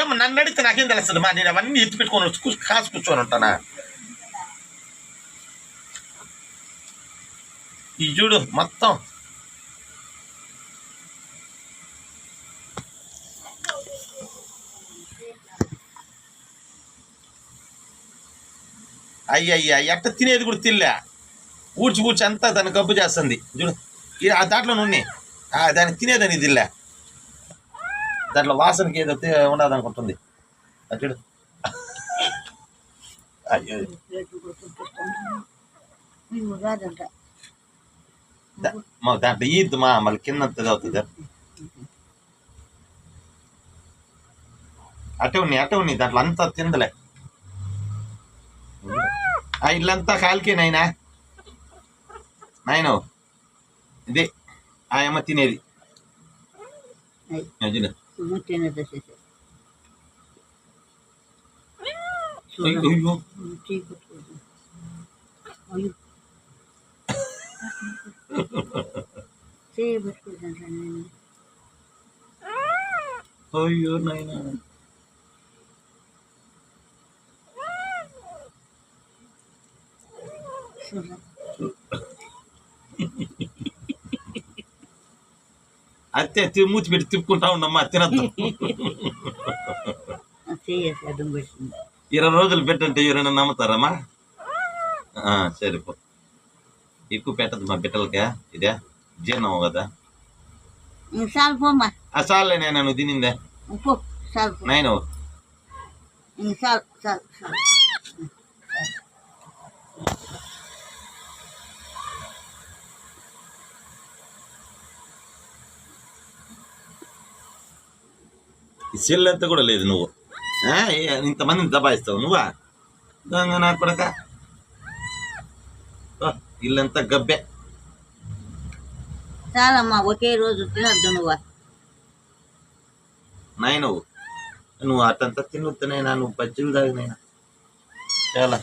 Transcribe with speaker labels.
Speaker 1: ఏమ నన్ను అడిగితే నాకేం తెలుస్తుంది? మా నేను అవన్నీ ఎత్తి పెట్టుకొని కాసు కూర్చొని ఉంటానా? ఈ చూడు మొత్తం. అయ్యయ్యా ఎట్ట తినేది కూడా తిల్లా ఊడ్చి ఊడ్చి అంతా దాన్ని కబ్బు చేస్తుంది. చూడు ఆ దాంట్లో నుండి దాన్ని తినేదని ఇదిలే దాంట్లో వాసనకి ఏదో తే- ఉండదు అనుకుంటుంది చూడు. అయ్యో. మా దాంట్లో ఈద్దు మా మళ్ళీ కింద అవుతుంది అటే ఉన్నాయి అటే ఉన్నాయి దాంట్లో అంతా తిందలే. ఆ ఇల్లంతా కాలికే నాయనా. నాయను ఇదే ఆ అమ్మ తినేది
Speaker 2: అయ్.
Speaker 1: అది చూడు
Speaker 2: ముట్టేనే దశేసి
Speaker 1: అయ్యో, అయ్యో.
Speaker 2: అయ్యో చేయబట్టుకుంటాను నేను
Speaker 1: అయ్యో నాయనా
Speaker 2: చూడ
Speaker 1: అత్తే మూతి పెట్టి తిప్పుకుంటా ఉండమ్మా తినద్దు.
Speaker 2: పెట్టింది
Speaker 1: ఇరవై రోజులు పెట్టంటే ఎవరైనా నమ్ముతారమ్మా? ఆ, సరే పో. ఎక్కువ పెట్టద్దు మా బిడ్డలకే ఇదే జీర్ణం కదా.
Speaker 2: చాలు
Speaker 1: నేను తినిందే. నాయన
Speaker 2: చాలు చాలు చాలు
Speaker 1: ఈ సెల్ అంతా కూడా లేదు నువ్వు. ఇంతమందిని దబాయిస్తావు నువ్వా? దొంగ నా కొడక. ఇల్లంతా గబ్బే.
Speaker 2: చాలమ్మా ఒకే రోజు తినద్దు నువ్వు.
Speaker 1: నాయనవు నువ్వు అటంతా తినొద్దునైనా నువ్వు బజ్జీలు తాగినైనా చాలా.